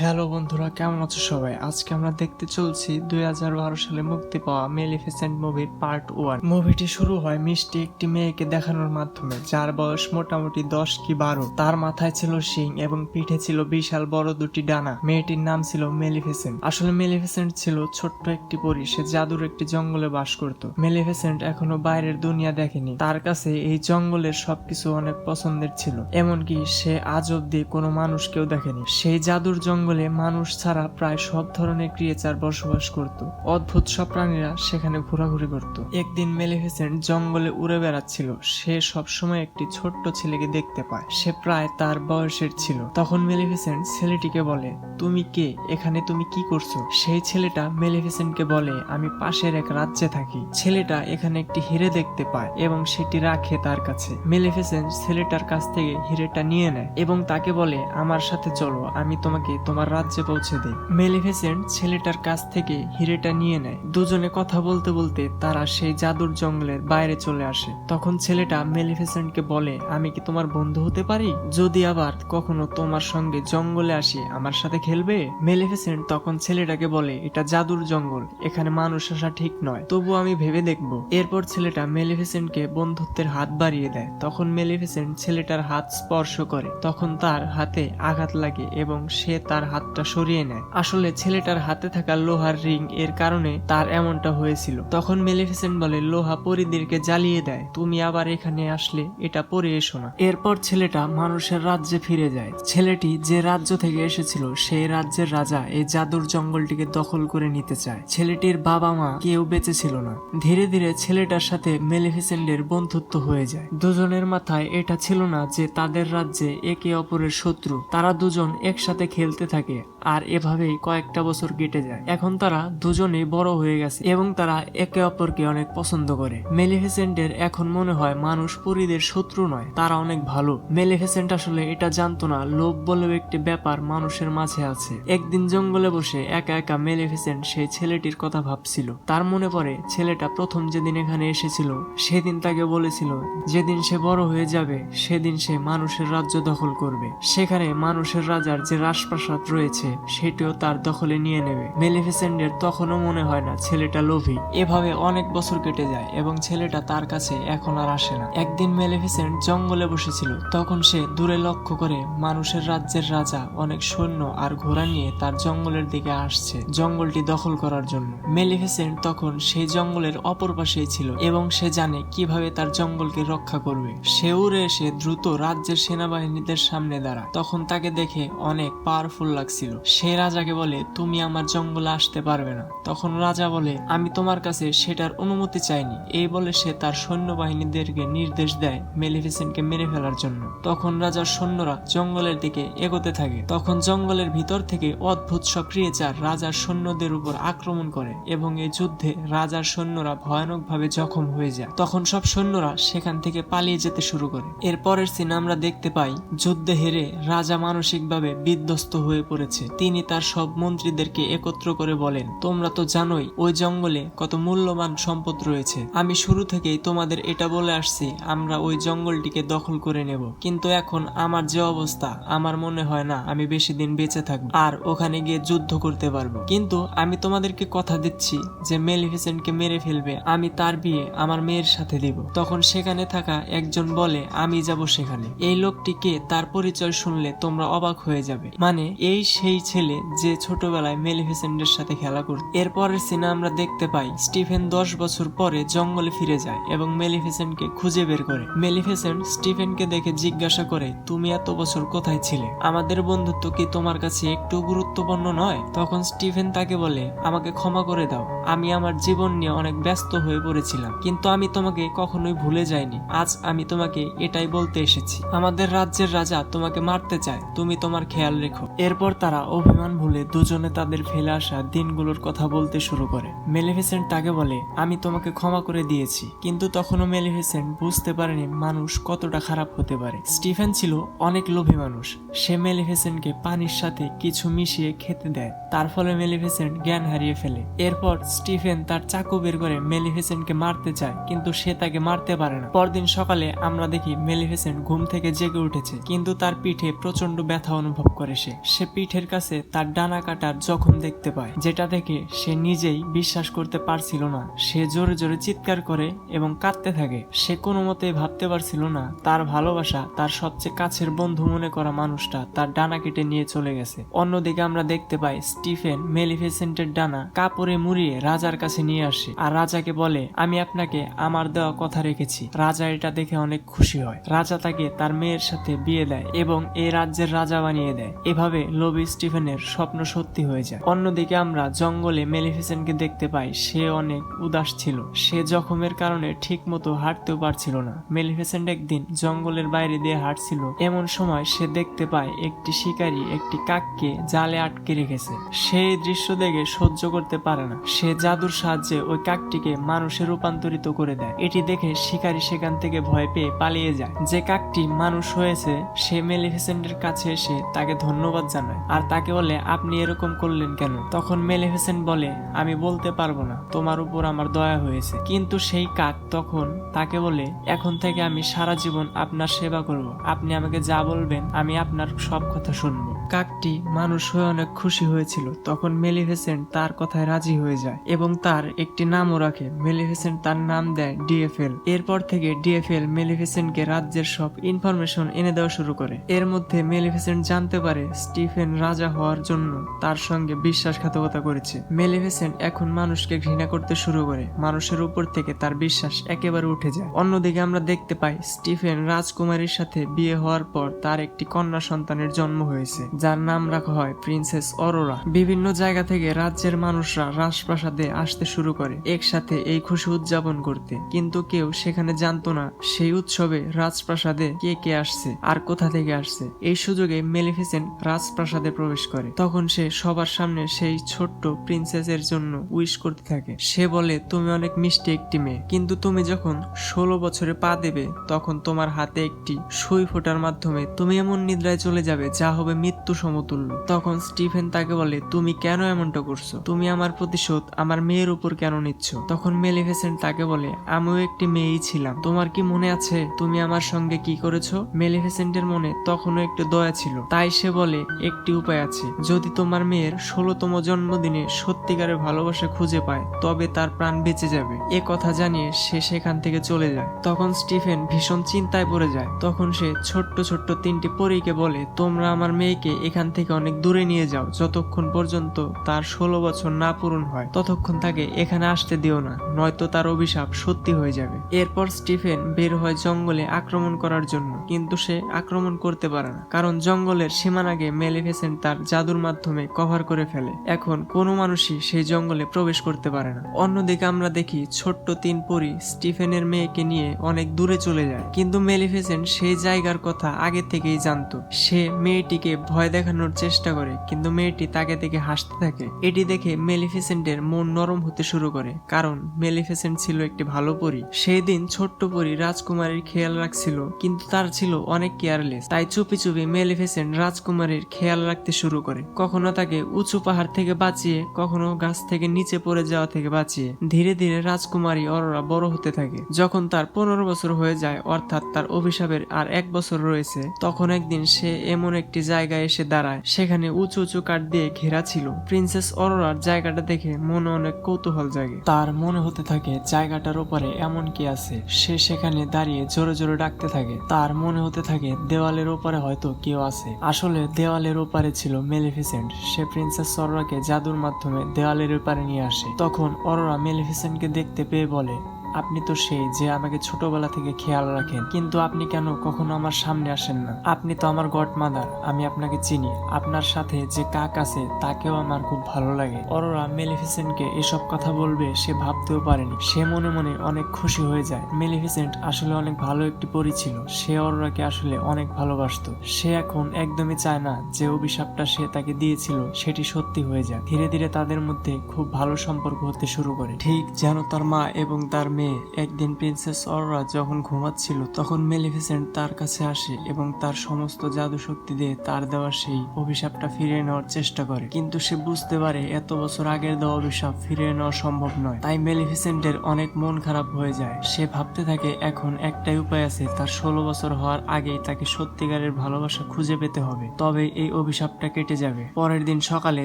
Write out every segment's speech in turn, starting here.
Hello বন্ধুরা, কেমন আছো সবাই? আজকে আমরা দেখতে চলছি দুই হাজার বারো সালে মুক্তি পাওয়া মেলিফিসেন্ট মুভির পার্ট ওয়ান মুভিটি শুরু হয় মিষ্টি একটি মেয়েকে দেখানোর মাধ্যমে, যার বয়স মোটামুটি দশ কি বারো। তার মাথায় ছিল শিং এবং পিঠে ছিল বিশাল বড় দুটি ডানা। মেয়েটির নাম ছিল মেলিফিসেন্ট আসলে মেলিফিসেন্ট ছিল ছোট্ট একটি পরী, সে জাদুর একটি জঙ্গলে বাস করত। মেলিফিসেন্ট এখনও বাইরের দুনিয়া দেখেনি। তার কাছে এই জঙ্গলের সবকিছু অনেক পছন্দের ছিল। এমনকি সে আজ অব্দি কোনো মানুষকেও দেখেনি। সেই জাদুর জঙ্গলে মানুষ ছাড়া প্রায় সব ধরনের ক্রিয়েচার বসবাস করত। অদ্ভুত সব প্রাণীরা সেখানে ঘোরাঘুরি করত। একদিন মেলিফিসেন্ট জঙ্গলে উড়ে বেড়াচ্ছিল। সে সবসময় একটি ছোট্ট ছেলেকে দেখতে পায়। সে প্রায় তার বয়সের ছিল। তখন মেলিফিসেন্ট ছেলেটিকে বলে, তুমি কে? এখানে তুমি কি করছ? সেই ছেলেটা মেলিফিসেন্টকে বলে, আমি পাশের এক রাজ্যে থাকি। ছেলেটা এখানে একটি হিরে দেখতে পায় এবং সেটি রাখে তার কাছে। মেলিফিসেন্ট ছেলেটার কাছ থেকে হিরেটা নিয়ে নেয় এবং তাকে বলে, আমার সাথে চলো, আমি তোমাকে তোমার রাজ্যে পৌঁছে দেই। মেলিফিসেন্ট ছেলেটার কাছ থেকে হিরেটা নিয়ে নেয়। দুজনে কথা বলতে বলতে তারা সেই জাদুর জঙ্গলের বাইরে চলে আসে। তখন ছেলেটা মেলিফিসেন্টকে বলে, আমি কি তোমার বন্ধু হতে পারি? যদি আবার কখনো তোমার সঙ্গে জঙ্গলে আসি, আমার সাথে খেলবে? মেলিফিসেন্ট তখন ছেলেটাকে বলে, এটা জাদুর জঙ্গল, এখানে মানুষ আসা ঠিক নয়। তবু আমি ভেবে দেখব। এরপর ছেলেটা মেলিফিসেন্টকে বন্ধুত্বের হাত বাড়িয়ে দেয়। তখন মেলিফিসেন্ট ছেলেটার হাত স্পর্শ করে। তখন তার হাতে আঘাত লাগে এবং সে তার হাতটা সরিয়ে নেয়। আসলে ছেলেটার হাতে থাকা লোহার রিং এর কারণে তার এমনটা হয়েছিল। তখন মেলিফিসেন্ট বলে, লোহা পরিদেরকে জ্বালিয়ে দেয়। তুমি আবার এখানে আসলে এটা পরে এসো না। এরপর ছেলেটা মানুষের রাজ্যে ফিরে যায়। ছেলেটি যে রাজ্য থেকে এসেছিল, সেই রাজ্যের রাজা এই জাদুর জঙ্গলটিকে দখল করে নিতে চায়। ছেলেটির বাবা মা কেউ বেঁচে ছিল না। ধীরে ধীরে ছেলেটার সাথে মেলিফিসেন্টের বন্ধুত্ব হয়ে যায়। দুজনের মাথায় এটা ছিল না যে তাদের রাজ্যে একে অপরের শত্রু। তারা দুজন একসাথে খেলতে থাকে, আর এভাবেই কয়েকটা বছর কেটে যায়। এখন তারা দুজনেই বড় হয়ে গেছে এবং তারা একে অপরকে অনেক পছন্দ করে। মেলিফিসেন্টের এখন মনে হয় মানুষ পরীদের শত্রু নয়, তারা অনেক ভালো। মেলিফিসেন্ট আসলে এটা জানতো না, লোভ বলেও একটি ব্যাপার মানুষের মাঝে আছে। একদিন জঙ্গলে বসে একা একা মেলিফিসেন্ট সেই ছেলেটির কথা ভাবছিল। তার মনে পড়ে, ছেলেটা প্রথম যেদিন এখানে এসেছিল, সেদিন তাকে বলেছিল, যেদিন সে বড় হয়ে যাবে, সেদিন সে মানুষের রাজ্য দখল করবে। সেখানে মানুষের রাজার যে রাজপ্রাসাদ রয়েছে, সেটিও তার দখলে নিয়ে নেবে। মেলিফিসেন্টের তখনও মনে হয় না ছেলেটা লোভী। এভাবে অনেক বছর কেটে যায় এবং ছেলেটা তার কাছে এখন আর আসে না। একদিন মেলিফিসেন্ট জঙ্গলে বসেছিল। তখন সে দূরে লক্ষ্য করে মানুষের রাজ্যের রাজা অনেক সৈন্য আর ঘোড়া নিয়ে তার জঙ্গলের দিকে আসছে জঙ্গলটি দখল করার জন্য। মেলিফিসেন্ট তখন সেই জঙ্গলের অপর পাশেই ছিল এবং সে জানে কীভাবে তার জঙ্গলকে রক্ষা করবে। সে উড়ে এসে দ্রুত রাজ্যের সেনাবাহিনীদের সামনে দাঁড়ায়। তখন তাকে দেখে অনেক পাওয়ারফুল লাগছিল। সে রাজাকে বলে, তুমি আমার জঙ্গলে আসতে পারবে না। তখন রাজা বলে, আমি তোমার কাছে সেটার অনুমতি চাইনি। এই বলে সে তার সৈন্যবাহিনীদেরকে নির্দেশ দেয় মেলিফিসেন্টকে মেরে ফেলার জন্য। তখন রাজার সৈন্যরা জঙ্গলের দিকে এগোতে থাকে। তখন জঙ্গলের ভিতর থেকে অদ্ভুত সব ক্রিয়েচার রাজার সৈন্যদের উপর আক্রমণ করে এবং এই যুদ্ধে রাজার সৈন্যরা ভয়ানকভাবে জখম হয়ে যায়। তখন সব সৈন্যরা সেখান থেকে পালিয়ে যেতে শুরু করে। এর পরের সিন আমরা দেখতে পাই, যুদ্ধে হেরে রাজা মানসিকভাবে বিধ্বস্ত হয়ে পড়েছে। তিনি তার সব মন্ত্রীদেরকে একত্র করে বলেন, তোমরা তো জানোই, ওই জঙ্গলে কত মূল্যবান সম্পদ রয়েছে। আমি শুরু থেকেই তোমাদের এটা বলে আসছি, আমরা ওই জঙ্গলটিকে দখল করে নেব। কিন্তু এখন আমার যে অবস্থা, আমার মনে হয় না আমি বেশি দিন বেঁচে থাকব আর ওখানে গিয়ে যুদ্ধ করতে পারব। কিন্তু আমি তোমাদেরকে কথা দিচ্ছি যে মেলিফিসেন্টকে মেরে ফেলবে, আমি তার বিয়ে আমার মেয়ের সাথে দিব। তখন সেখানে থাকা একজন বলে, আমি যাব সেখানে। এই লোকটিকে তার পরিচয় শুনলে তোমরা অবাক হয়ে যাবে। মানে এই সেই ছেলে যে ছোটবেলায় মেলিফিসেন্টের সাথে খেলা করত। এরপরের সিনে আমরা দেখতে পাই স্টিফেন দশ বছর পরে জঙ্গলে ফিরে যায় এবং মেলিফিসেন্টকে খুঁজে বের করে। মেলিফিসেন্ট স্টিফেনকে দেখে জিজ্ঞাসা করে, তুমি এত বছর কোথায় ছিলে? আমাদের বন্ধুত্ব কি তোমার কাছে একটু গুরুত্বপূর্ণ নয়? তখন স্টিফেন তাকে বলে, আমাকে ক্ষমা করে দাও। আমি আমার জীবন নিয়ে অনেক ব্যস্ত হয়ে পড়েছিলাম, কিন্তু আমি তোমাকে কখনোই ভুলে যাইনি। আজ আমি তোমাকে এটাই বলতে এসেছি। আমাদের রাজ্যের রাজা তোমাকে মারতে চায়। তুমি তোমার খেয়াল রেখো। এরপর তারা অভিমান ভুলে দুজনে তাদের ফেলে আসা দিনগুলোর কথা বলতে শুরু করে। মেলিফিসেন্ট তাকে বলে, আমি তোমাকে ক্ষমা করে দিয়েছি। কিন্তু তখনও মেলিফিসেন্ট বুঝতে পারেনি মানুষ কতটা খারাপ হতে পারে। স্টিফেন ছিল অনেক লোভী মানুষ। সে মেলিফিসেন্টকে পানির সাথে কিছু মিশিয়ে খেতে দেয়। তার ফলে মেলিফিসেন্ট জ্ঞান হারিয়ে ফেলে। এরপর স্টিফেন তার চাকু বের করে মেলিফিসেন্টকে মারতে চায়, কিন্তু সে তাকে মারতে পারে না। পরদিন সকালে আমরা দেখি মেলিফিসেন্ট ঘুম থেকে জেগে উঠেছে, কিন্তু তার পিঠে প্রচণ্ড ব্যথা অনুভব করে সে। সে সে পিঠের কাছে তার ডানা কাটার জখম দেখতে পায়, যেটা দেখে সে নিজেই বিশ্বাস করতে পারছিল না। সে জোরে জোরে চিৎকার করে এবং কাঁদতে থাকে। সে কোনো মতেই ভাবতে পারছিল না তার ভালোবাসা তার সবচেয়ে কাছের বন্ধু মনে করা মানুষটা তার ডানা কেটে নিয়ে চলে গেছে। অন্যদিকে আমরা দেখতে পাই স্টিফেন মেলিফিসেন্টের ডানা কাপড়ে মুড়িয়ে রাজার কাছে নিয়ে আসে আর রাজাকে বলে, আমি আপনাকে আমার দেওয়া কথা রেখেছি। রাজা এটা দেখে অনেক খুশি হয়। রাজা তাকে তার মেয়ের সাথে বিয়ে দেয় এবং এই রাজ্যের রাজা বানিয়ে দেয়। এভাবে লোবি স্টিফেনের স্বপ্ন সত্যি হয়ে যায়। অন্যদিকে আমরা জঙ্গলে মেলিফিসেন্টকে দেখতে পাই, সে অনেক উদাস ছিল। সে জখমের কারণে ঠিক মতো হাঁটতেও পারছিল না। মেলিফিসেন্ট একদিন জঙ্গলের বাইরে দিয়ে হাঁটছিল। এমন সময় সে দেখতে পায় একটি শিকারী একটি কাককে জালে আটকে রেখেছে। সেই দৃশ্য দেখে সহ্য করতে পারে না। সে জাদুর সাহায্যে ওই কাকটিকে মানুষে রূপান্তরিত করে দেয়। এটি দেখে শিকারী সেখান থেকে ভয় পেয়ে পালিয়ে যায়। যে কাকটি মানুষ হয়েছে, সে মেলিফিসেন্টের কাছে এসে তাকে ধন্যবাদ জানায়। আর তাকে বলে, আপনি এরকম করলেন কেন? তখন মেলিফিসেন্ট বলে, আমি বলতে পারব না, তোমার উপর আমার দয়া হয়েছে। কিন্তু সেই কাক তখন তাকে বলে, এখন থেকে আমি সারা জীবন আপনার সেবা করব। আপনি আমাকে যা বলবেন, আমি আপনার সব কথা শুনব। কাকটি মানুষ হয়ে অনেক খুশি হয়েছিল। তখন মেলিফিসেন্ট তার কথায় রাজি হয়ে যায় এবং তার একটি নামও রাখে। মেলিফিসেন্ট তার নাম দেয় ডিএফএল। এরপর থেকে ডিএফএল মেলিফিসেন্টকে রাজ্যের সব ইনফরমেশন এনে দেওয়া শুরু করে। এর মধ্যে মেলিফিসেন্ট জানতে পারে স্টিফেন রাজা হওয়ার জন্য তার সঙ্গে বিশ্বাসঘাতকতা করেছে। মেলিফিসেন্ট এখন মানুষকে ঘৃণা করতে শুরু করে। মানুষের উপর থেকে তার বিশ্বাস একেবারে উঠে যায়। অন্যদিকে আমরা দেখতে পাই, স্টিফেন রাজকুমারীর সাথে বিয়ে হওয়ার পর তার একটি কন্যা সন্তানের জন্ম হয়েছে, যার নাম রাখা হয় প্রিন্সেস অরোরা। বিভিন্ন জায়গা থেকে রাজ্যের মানুষরা রাজপ্রাসাদে আসতে শুরু করে, একসাথে এই খুশি উদযাপন করতে। কিন্তু কেউ সেখানে জানতো না, সেই উৎসবে রাজপ্রাসাদে কে কে আসছে, আর কোথা থেকে আসছে। এই সুযোগে মেলিফিসেন্ট রাজপ্রাসাদে প্রবেশ করে। তখন সে সবার সামনে সেই ছোট্ট প্রিন্সেসের জন্য উইশ করতে থাকে। সে বলে, তুমি অনেক মিষ্টি একটি মেয়ে। কিন্তু তুমি যখন ষোলো বছরে পা দেবে, তখন তোমার হাতে একটি সুই ফোটার মাধ্যমে তুমি এমন নিদ্রায় চলে যাবে, যা হবে মৃত্যু সমতুল্য। তখন স্টিফেন তাকে বলে, তুমি কেন এমনটা করছ? তুমি আমার প্রতিশোধ আমার মেয়ের উপর কেন নিচ্ছ? তখন মেলিফিসেন্ট তাকে বলে, আমিও একটি মেয়েই ছিলাম। তোমার কি মনে আছে তুমি আমার সঙ্গে কি করেছ? মেলিফিসেন্টের মনে তখনও একটু দয়া ছিল। তাই সে বলে একটি উপায় আছে। যদি তোমার মেয়ের ষোলোতম জন্মদিনে সত্যিকারের ভালোবাসা খুঁজে পায়, তবে তার প্রাণ বেঁচে যাবে। এ কথা জানিয়ে সে সেখান থেকে চলে যায়। তখন স্টিফেন ভীষণ চিন্তায় পড়ে যায়। তখন সে ছোট্ট ছোট্ট তিনটি পরীকে বলে, তোমরা আমার মেয়েকে এখান থেকে অনেক দূরে নিয়ে যাও। যতক্ষণ পর্যন্ত তার ষোলো বছর না পূরণ হয়, ততক্ষণ তাকে এখানে আসতে দিও না, নয়তো তার অভিশাপ সত্যি হয়ে যাবে। এরপর স্টিফেন বের হয় জঙ্গলে আক্রমণ করার জন্য। কিন্তু সে আক্রমণ করতে পারে না, কারণ জঙ্গলের সীমানাকে মেলিফেসেন্ট তার জাদুর মাধ্যমে কভার করে ফেলে। এখন কোনো মানুষই সেই জঙ্গলে প্রবেশ করতে পারে না। অন্যদিকে আমরা দেখি ছোট্ট তিন পরি স্টিফেনের মেয়েকে নিয়ে অনেক দূরে চলে যায়। কিন্তু মেলিফেসেন্ট সেই জায়গার কথা আগে থেকেই জানতো। সে মেয়েটিকে ভয় দেখানোর চেষ্টা করে, কিন্তু মেয়েটি তাকে দেখে হাসতে থাকে। এটি দেখে মেলিফিসেন্টের মন নরম হতে শুরু করে, কারণ মেলিফিসেন্ট ছিল একটি ভালো পরি। সেই দিন ছোট্ট পরি রাজকুমারীর খেয়াল রাখছিল, কিন্তু তার ছিল অনেক কেয়ারলেস। তাই চুপি চুপি মেলিফিসেন্ট রাজকুমারীর খেয়াল রাখতে শুরু করে। কখনো তাকে উঁচু পাহাড় থেকে বাঁচিয়ে, কখনো গাছ থেকে নিচে পড়ে যাওয়া থেকে বাঁচিয়ে। ধীরে ধীরে রাজকুমারী অরোরা বড় হতে থাকে। যখন তার পনেরো বছর হয়ে যায়, অর্থাৎ তার অভিশাপের আর এক বছর রয়েছে, তখন একদিন সে এমন একটি জায়গায় এসে দাঁড়ায়। সেখানে উঁচু উঁচু কাঠ দিয়ে ঘেরা ছিল। প্রিন্সেস অরোরার জায়গাটা দেখে মনে অনেক কৌতূহল জাগে। তার মনে হতে থাকে, জায়গাটার উপরে এমন কি আছে। সে সেখানে দাঁড়িয়ে জোরে জোরে ডাকতে থাকে। তার মনে হতে থাকে, দেওয়ালের ওপারে হয়তো কেউ আছে। আসলে দেওয়ালের ওপারে ছিল মেলিফিসেন্ট। সে প্রিন্সেস সরোরাকে জাদুর মাধ্যমে দেওয়ালের ওপারে নিয়ে আসে। তখন অরোরা মেলিফিসেন্টকে দেখতে পেয়ে বলে আপনি তো সেই যে আমাকে ছোটবেলা থেকে খেয়াল রাখেন। কিন্তু আপনি কেন কখনো আমার সামনে আসেন না? আপনি তো আমার গড মাদার আমি আপনাকে চিনি। আপনার সাথে যে কাক আছে, তাকেও আমার খুব ভালো লাগে। অরোরা মেলিফিসেন্টকে এসব কথা বলবে সে ভাবতেও পারেনি। সে মনে মনে অনেক খুশি হয়ে যায়। মেলিফিসেন্ট আসলে অনেক ভালো একটি পরি ছিল। সে অরোরাকে আসলে অনেক ভালোবাসতো। সে এখন একদমই চায় না যে অভিশাপটা সে তাকে দিয়েছিল, সেটি সত্যি হয়ে যায় ধীরে ধীরে তাদের মধ্যে খুব ভালো সম্পর্ক হতে শুরু করে। ঠিক যেন তার মা এবং তার মেয়ে মেয়ে, একদিন প্রিন্সেস অরোরা যখন ঘুমাচ্ছিল, তখন মেলিফিসেন্ট তার কাছে আসে এবং তার সমস্ত জাদু শক্তি দিয়ে তার দেওয়া সেই অভিশাপটা ফিরিয়ে নেওয়ার চেষ্টা করে। কিন্তু সে বুঝতে পারে এত বছর আগের দেওয়া অভিশাপ ফিরিয়ে নেওয়া সম্ভব নয়। তাই মেলিফিসেন্টের অনেক মন খারাপ হয়ে যায়। সে ভাবতে থাকে, এখন একটাই উপায় আছে, তার ষোলো বছর হওয়ার আগেই তাকে সত্যিকারের ভালোবাসা খুঁজে পেতে হবে। তবে এই অভিশাপটা কেটে যাবে। পরের দিন সকালে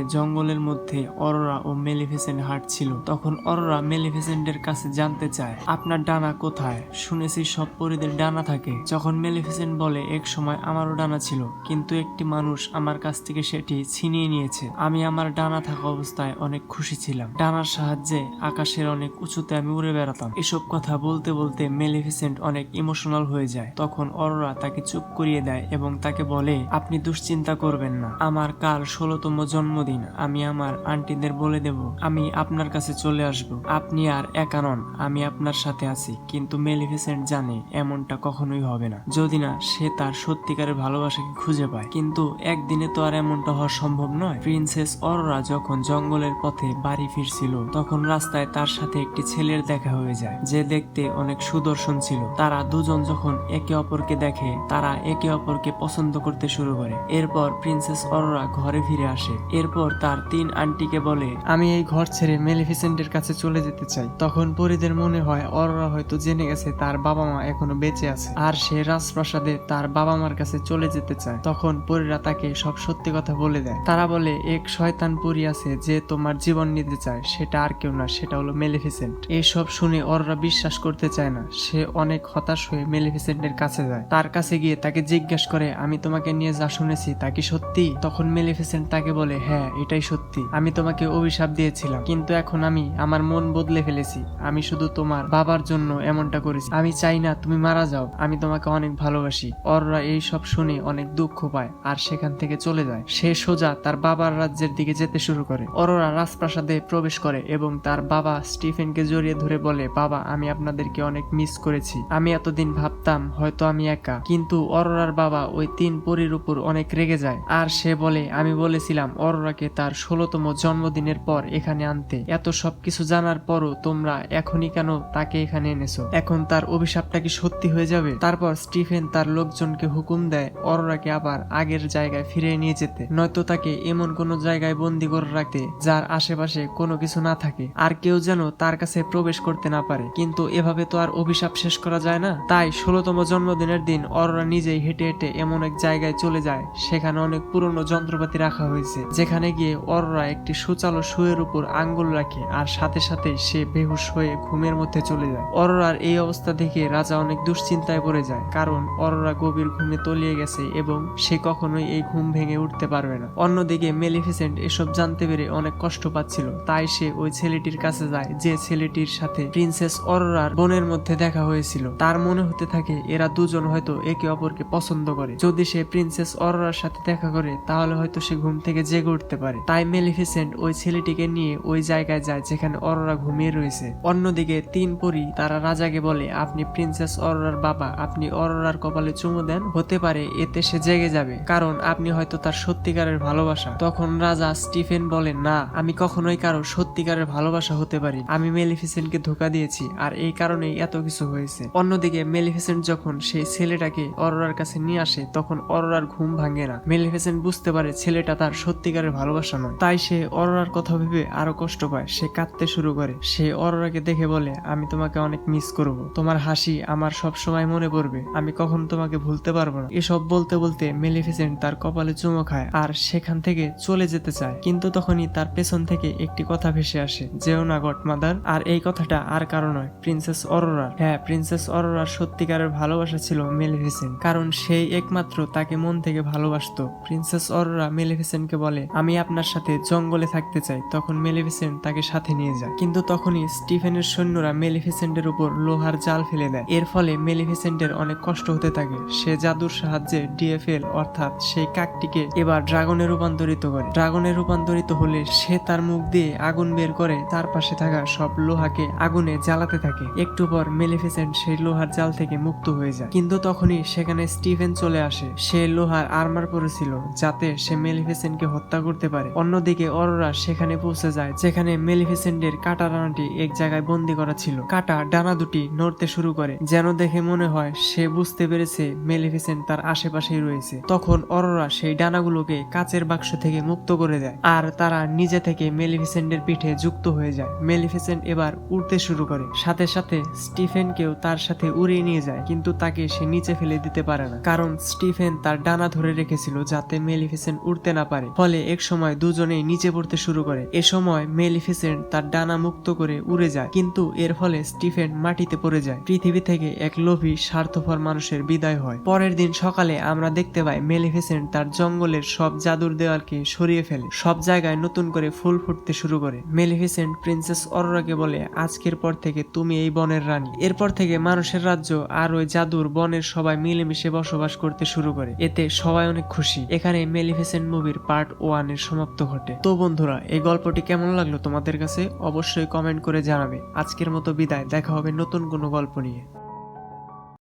জঙ্গলের মধ্যে অরোরা ও মেলিফিসেন্ট হাঁটছিল। তখন অরোরা মেলিফিসেন্টের কাছে জানতে চায় আপনার ডানা কোথায়? শুনেছি সব পরিদের ডানা থাকে। যখন মেলিফিসেন্ট বলে, এক সময় আমারও ডানা ছিল, কিন্তু একটি মানুষ আমার কাছ থেকে সেটি ছিনিয়ে নিয়েছে। আমি আমার ডানা থাকা অবস্থায় অনেক খুশি ছিলাম। ডানার সাহায্যে আকাশের অনেক উঁচুতে আমি উড়ে বেড়াতাম। এসব কথা বলতে বলতে মেলিফিসেন্ট অনেক ইমোশনাল হয়ে যায়। তখন অরোরা তাকে চুপ করিয়ে দেয় এবং তাকে বলে, আপনি দুশ্চিন্তা করবেন না। আমার কাল ষোলোতম জন্মদিন। আমি আমার আন্টিদের বলে দেব। আমি আপনার কাছে চলে আসব। আপনি আর একা নন। আমি আপনার সাথে আছি, কিন্তু মেলিফিসেন্ট জানে এমনটা কখনোই হবে না। যদি না, সে তার সত্যিকারের ভালোবাসাকে খুঁজে পায়। কিন্তু একদিনে তো আর এমনটা হওয়া সম্ভব নয়। প্রিন্সেস অরোরা যখন জঙ্গলের পথে বাড়ি ফিরছিল, তখন রাস্তায় তার সাথে একটি ছেলের দেখা হয়ে যায়, যে দেখতে অনেক সুদর্শন ছিল। তারা দুজন যখন একে অপরকে দেখে, তারা একে অপরকে পছন্দ করতে শুরু করে। এরপর প্রিন্সেস অরোরা ঘরে ফিরে আসে। এরপর তার তিন আন্টিকে বলে, আমি এই ঘর ছেড়ে মেলিফিসেন্টের কাছে চলে যেতে চাই। তখন পরিদের মনে হয় অরোরা হয়তো জেনে গেছে তার বাবা মা এখনও বেঁচে আছে। আর সে রাজপ্রাসাদে তার বাবা মার কাছে চলে যেতে চায়। তখন পরীরা তাকে সব সত্যি কথা বলে দেয়। তারা বলে, এক শয়তান পরী আছে যে তোমার জীবন নিতে চায়। সেটা আর কেউ না, সেটা হলো মেলিফিসেন্ট। এইসব শুনে অরোরা বিশ্বাস করতে চায় না। সে অনেক হতাশ হয়ে মেলিফিসেন্টের কাছে যায়। তার কাছে গিয়ে তাকে জিজ্ঞেস করে, আমি তোমাকে নিয়ে যা শুনেছি, তা কি সত্যি? তখন মেলিফিসেন্ট তাকে বলে হ্যাঁ এটাই সত্যি। আমি তোমাকে অভিশাপ দিয়েছিলাম, কিন্তু এখন আমি আমার মন বদলে ফেলেছি। আমি শুধু তোমার বাবার জন্য এমনটা করেছি। আমি চাই না তুমি মারা যাও, আমি তোমাকে অনেক ভালোবাসি। অররা এই সব শুনে অনেক দুঃখ পায় আর সেখান থেকে চলে যায়। সে সোজা তার বাবার রাজ্যের দিকে যেতে শুরু করে। অরোরা রাজপ্রাসাদে প্রবেশ করে এবং তার বাবা স্টিফেনকে জড়িয়ে ধরে বলে, বাবা, আমি আপনাদেরকে অনেক মিস করেছি। আমি এতদিন ভাবতাম হয়তো আমি একা। কিন্তু অরোরার বাবা ওই তিন পরীর উপর অনেক রেগে যায়। আর সে বলে, আমি বলেছিলাম অরোরাকে তার ষোলতম জন্মদিনের পর এখানে আনতে। এত সবকিছু জানার পরও তোমরা এখনই কেন তাকে এখানে এনেছো। এখন তার অভিশাপটা কি সত্যি হয়ে যাবে? তারপর স্টিফেন তার লোকজনকে হুকুম দেয় অরোরাকে আবার আগের জায়গায় ফিরিয়ে নিয়ে যেতে। নয়তো তাকে এমন কোনো জায়গায় বন্দি করে রাখতে যার আশেপাশে কোনো কিছু না থাকে, আর কেউ যেন তার কাছে প্রবেশ করতে না পারে। কিন্তু এভাবে তো আর অভিশাপ শেষ করা যায় না। তাই ষোলতম জন্মদিনের দিন অরোরা নিজেই হেঁটে হেঁটে এমন এক জায়গায় চলে যায়। সেখানে অনেক পুরনো যন্ত্রপাতি রাখা হয়েছে। যেখানে গিয়ে অরোরা একটি সুচালো শুয়ের উপর আঙ্গুল রাখে, আর সাথে সাথে সে বেহুশ হয়ে ঘুমের মধ্যে চলে যায়। অরোরার এই অবস্থা দেখে রাজা অনেক দুশ্চিন্তায় পড়ে যায়, কারণ অরোরা গভীর ঘুমে তলিয়ে গেছে এবং সে কখনোই এই ঘুম ভেঙে উঠতে পারবে না। অন্যদিকে মেলিফিসেন্ট এসব জানতে পেরে অনেক কষ্ট পাচ্ছিল। তাই সে ওই ছেলেটির কাছে যায়, যে ছেলেটির সাথে প্রিন্সেস অরোরার বোনের মধ্যে দেখা হয়েছিল। তার মনে হতে থাকে, এরা দুজন হয়তো একে অপরকে পছন্দ করে। যদি সে প্রিন্সেস অরোরার সাথে দেখা করে, তাহলে হয়তো সে ঘুম থেকে জেগে উঠতে পারে। তাই মেলিফিসেন্ট ওই ছেলেটিকে নিয়ে ওই জায়গায় যায় যেখানে অরোরা ঘুমিয়ে রয়েছে। অন্যদিকে তিন পরি, তারা রাজাকে বলে, আপনি প্রিন্সেস অরোরার বাবা, আপনি অরোরার কপালে চুমু দেন, হতে পারে এতে সে জেগে যাবে, কারণ আপনি হয়তো তার সত্যিকারের ভালোবাসা। তখন রাজা স্টিফেন বলেন না, আমি কখনোই কারও সত্যিকারের ভালোবাসা হতে পারি আমি মেলিফিসেন্টকে ধোকা দিয়েছি, আর এই কারণেই এত কিছু হয়েছে। অন্যদিকে মেলিফিসেন্ট যখন সেই ছেলেটাকে অরোরার কাছে নিয়ে আসে, তখন অরোরার ঘুম ভাঙে না। মেলিফিসেন্ট বুঝতে পারে ছেলেটা তার সত্যিকারের ভালোবাসা নয়। তাই সে অরোরার কথা ভেবে আরও কষ্ট পায়, সে কাঁদতে শুরু করে। সে অরোরাকে দেখে বলে আমি তোমাকে অনেক মিস করব। তোমার হাসি আমার সব সময় মনে পড়বে। আমি কখন তোমাকে ভুলতে পারব না। এসব বলতে বলতে মেলিফিসেন্ট তার কপালে চুমো খায় আর সেখান থেকে চলে যেতে চায়। কিন্তু তখনই তার পেছন থেকে একটি কথা ভেসে আসে। যেও না গট মাদার আর এই কথাটা আর কারও নয় প্রিন্সেস অরোরার হ্যাঁ প্রিন্সেস অরোরার সত্যিকারের ভালোবাসা ছিল মেলিফিসেন্ট কারণ সেই একমাত্র তাকে মন থেকে ভালোবাসতো। প্রিন্সেস অরোরা মেলিফিসেন্টকে বলে, আমি আপনার সাথে জঙ্গলে থাকতে চাই। তখন মেলিফিসেন্ট তাকে সাথে নিয়ে যায়। কিন্তু তখনই স্টিফেনের সৈন্যরা মেলিফিসেন্টের উপর লোহার জাল ফেলে দেয়। এর ফলে মেলিফিসেন্টের অনেক কষ্ট হতে থাকে। সে জাদুর সাহায্যে ডিএফএল, অর্থাৎ সেই কাকটিকে এবার ড্রাগনে রূপান্তরিত করে। ড্রাগনে রূপান্তরিত হলে সে তার মুখ দিয়ে আগুন বের করে। তার পাশে থাকা সব লোহাকে আগুনে জ্বালাতে থাকে। একটু পর মেলিফিসেন্ট সেই লোহার জাল থেকে মুক্ত হয়ে যায়। কিন্তু তখনই সেখানে স্টিভেন চলে আসে। সে লোহার আর্মার পরেছিল, যাতে সে মেলিফিসেন্টকে হত্যা করতে পারে। অন্যদিকে অরোরা সেখানে পৌঁছে যায়, যেখানে মেলিফিসেন্টের কাটারানাটি এক জায়গায় বন্দি করা ছিল। ছিল। কাটা ডানা দুটি নড়তে শুরু করে, যেন দেখে মনে হয় সে বুঝতে পেরেছে মেলিফিসেন্ট তার আশেপাশেই রয়েছে। তখন অরোরা সেই ডানাগুলোকে কাচের বাক্স থেকে মুক্ত করে দেয়, আর তারা নিজে থেকে মেলিফিসেন্টের পিঠে যুক্ত হয়ে যায়। মেলিফিসেন্ট এবার উড়তে শুরু করে। সাথে সাথে স্টিফেনকেও তার সাথে উড়িয়ে নিয়ে যায়, কিন্তু তাকে সে নিচে ফেলে দিতে পারে না। কারণ স্টিফেন তার ডানা ধরে রেখেছিল যাতে মেলিফিসেন্ট উড়তে না পারে। ফলে এক সময় দুজনেই নিচে পড়তে শুরু করে। এ সময় মেলিফিসেন্ট তার ডানা মুক্ত করে উড়ে যায়, কিন্তু এর ফলে স্টিফেন মাটিতে পড়ে যায়। পৃথিবী থেকে এক লোভী, স্বার্থপর মানুষের বিদায় হয়। পরের দিন সকালে আমরা দেখতে পাই মেলিফিসেন্ট তার জঙ্গলের সব জাদুর দেওয়ালকে সরিয়ে ফেলে, সব জায়গায় নতুন করে ফুল ফুটতে শুরু করে। মেলিফিসেন্ট প্রিন্সেস অরোরাকে বলে, আজকের পর থেকে তুমি এই বনের রানী। এরপর থেকে মানুষের রাজ্য আর ওই জাদুর বনের সবাই মিলেমিশে বসবাস করতে শুরু করে। এতে সবাই অনেক খুশি। এখানে মেলিফিসেন্ট মুভির পার্ট ওয়ানের সমাপ্ত ঘটে। তো বন্ধুরা, এই গল্পটি কেমন লাগল তোমাদের কাছে? অবশ্যই কমেন্ট করে জানাবে। আজকের মতো বিদায়। দেখা হবে নতুন কোনো গল্প নিয়ে।